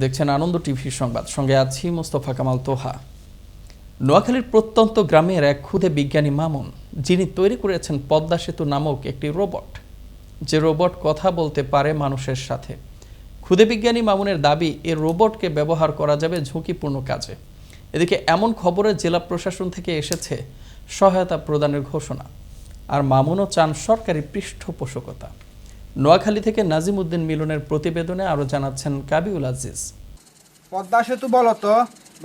দেখছেন আনন্দ টিভির সংবাদ। সঙ্গে আছি মোস্তফা কামাল তোহা। নোয়াখালীর প্রত্যন্ত গ্রামের এক ক্ষুদে বিজ্ঞানী মামুন, যিনি তৈরি করেছেন পদ্মা সেতু নামক একটি রোবট। যে রোবট কথা বলতে পারে মানুষের সাথে। ক্ষুদে বিজ্ঞানী মামুনের দাবি, এ রোবটকে ব্যবহার করা যাবে ঝুঁকিপূর্ণ কাজে। এদিকে এমন খবরে জেলা প্রশাসন থেকে এসেছে সহায়তা প্রদানের ঘোষণা। আর মামুনও চান সরকারি পৃষ্ঠপোষকতা। নোয়াখালী থেকে নাজিম উদ্দিন মিলনের প্রতিবেদনে আরও জানাচ্ছেন কাবিউল আজিজ। পদ্মা সেতু বলতো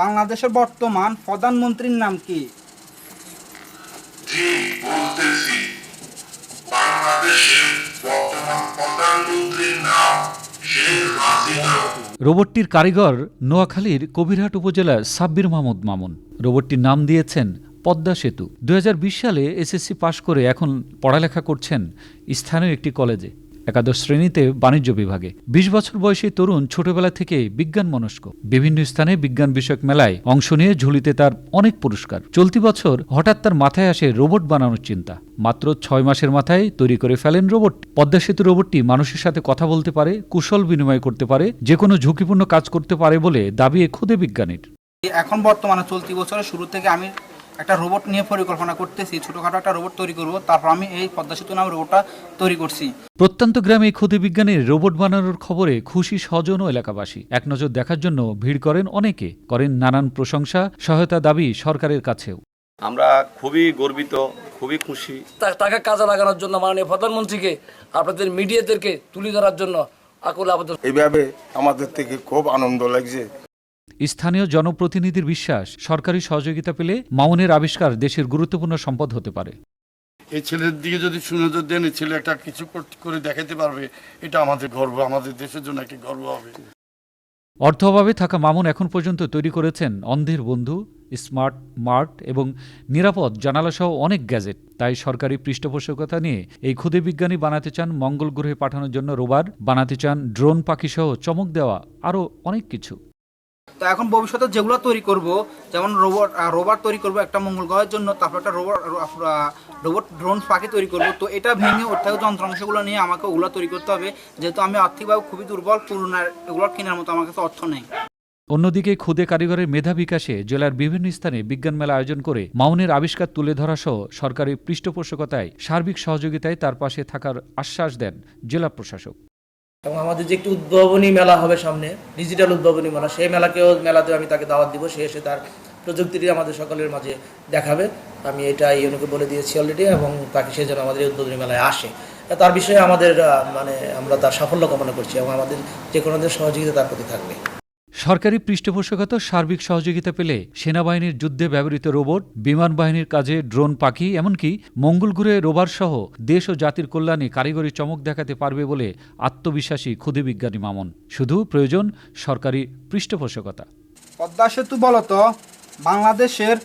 বাংলাদেশের বর্তমান প্রধানমন্ত্রীর নাম কি? বলতেছি। বাংলাদেশের বর্তমান প্রধানমন্ত্রীর নাম শেখ হাসিনা। রোবটটির কারিগর নোয়াখালীর কবিরহাট উপজেলার সাব্বির মাহমুদ মামুন। রোবটটির নাম দিয়েছেন পদ্মা সেতু। দুই হাজার বিশ সালে এসএসসি পাশ করে এখন পড়ালেখা করছেন স্থানীয় একটি কলেজে। একাদশ শ্রেণীতে বাণিজ্য বিভাগে। বিশ বছর বয়সী তরুণ ছোটবেলা থেকে বিজ্ঞান মনস্ক। বিভিন্ন স্থানে বিজ্ঞান বিষয়ক মেলায় অংশ নিয়ে ঝুলিতে তার অনেক পুরস্কার। চলতি বছর হঠাৎ তার মাথায় আসে রোবট বানানোর চিন্তা। মাত্র ছয় মাসের মাথায় তৈরি করে ফেলেন রোবট। পদ্মা সেতু রোবটটি মানুষের সাথে কথা বলতে পারে, কুশল বিনিময় করতে পারে, যে কোনো ঝুঁকিপূর্ণ কাজ করতে পারে বলে দাবি এ ক্ষুদে বিজ্ঞানীর। এখন বর্তমানে চলতি বছরের শুরু থেকে আমি একটা রোবট নিয়ে পরিকল্পনা করতেছি ছোটোখাটো একটা রোবট তৈরি করব তারপর আমি এই পদ্মা সেতু নাম রোবটটা তৈরি করছি। প্রত্যন্ত গ্রামে ক্ষুদে বিজ্ঞানীর রোবট বানানোর খবরে খুশি স্বজন ও এলাকাবাসী। এক নজর দেখার জন্য ভিড় করেন অনেকে করেন নানান প্রশংসা সহায়তা দাবি সরকারের কাছেও। আমরা খুবই গর্বিত খুবই খুশি। তাকে কাজে লাগানোর জন্য মাননীয় প্রধানমন্ত্রীকে আপনাদের মিডিয়াদেরকে তুলে ধরার জন্য আকুল আবেদন। এইভাবে আমাদের থেকে খুব আনন্দ লাগছে। স্থানীয় জনপ্রতিনিধির বিশ্বাস সরকারি সহযোগিতা পেলে মাউনের আবিষ্কার দেশের গুরুত্বপূর্ণ সম্পদ হতে পারে। এই ছেলের দিকে যদি সুনজর দেন এই ছেলে একটা কিছু করে দেখাতে পারবে এটা আমাদের গর্ব আমাদের দেশের জন্য একটি গর্ব হবে। অর্থ অভাবে থাকা মামুন এখন পর্যন্ত তৈরি করেছেন অন্ধের বন্ধু স্মার্ট মার্ট এবং নিরাপদ জানালাসহ অনেক গ্যাজেট। তাই সরকারি পৃষ্ঠপোষকতা নিয়ে এই ক্ষুদে বিজ্ঞানী বানাতে চান মঙ্গল গ্রহে পাঠানোর জন্য রোবার বানাতে চান ড্রোন পাখিসহ চমক দেওয়া আরও অনেক কিছু। তো এখন ভবিষ্যতে যেগুলো তৈরি করব, যেমন রোবট রোবট তৈরি করব একটা মঙ্গল গ্রহের জন্য, তারপর একটা রোবট রোবট ড্রোন পাখি তৈরি করব। তো এটা ভেঙে ওর থেকে যন্ত্রাংশগুলো নিয়ে আমাকে ওগুলো তৈরি করতে হবে। যেহেতু আমি আর্থিকভাবে খুবই দুর্বল পুরোনার এগুলো কেনার মতো আমার কাছে অর্থ নেই। অন্যদিকে ক্ষুদে কারিগরের মেধা বিকাশে জেলার বিভিন্ন স্থানে বিজ্ঞান মেলা আয়োজন করে মাউনের আবিষ্কার তুলে ধরা সহ সরকারি পৃষ্ঠপোষকতায় সার্বিক সহযোগিতায় তার পাশে থাকার আশ্বাস দেন জেলা প্রশাসক। এবং আমাদের যে একটি উদ্ভাবনী মেলা হবে সামনে ডিজিটাল উদ্ভাবনী মেলা, সেই মেলাকেও মেলাতে আমি তাকে দাওয়াত দিব, সে এসে তার প্রযুক্তিটি আমাদের সকলের মাঝে দেখাবে। আমি এটা ইউনোকে বলে দিয়েছি অলরেডি এবং তাকে সে যেন আমাদের উদ্বোধনী মেলায় আসে। তার বিষয়ে আমাদের মানে আমরা তার সাফল্য কামনা করছি এবং আমাদের যে কোনো সহযোগিতা তার প্রতি থাকবে। সরকারি পৃষ্ঠপোষকতা সার্বিক সহযোগিতা পেলে সেনাবাহিনীর যুদ্ধে ব্যবহৃত রোবট বিমান বাহিনীর কাজে ড্রোন পাখি এমনকি মঙ্গল গ্রহে রোবার সহ দেশ ও জাতির কল্যাণে কারিগরি চমক দেখাতে পারবে বলে আত্মবিশ্বাসী ক্ষুদে বিজ্ঞানী মামন। শুধু প্রয়োজন সরকারি পৃষ্ঠপোষকতা। পদ্মা সেতু বলতো বাংলাদেশের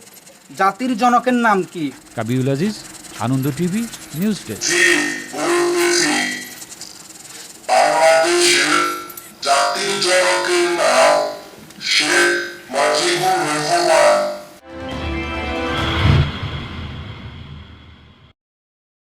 জাতির জনকের নাম কি? Kabiul Aziz Ananda TV news desk.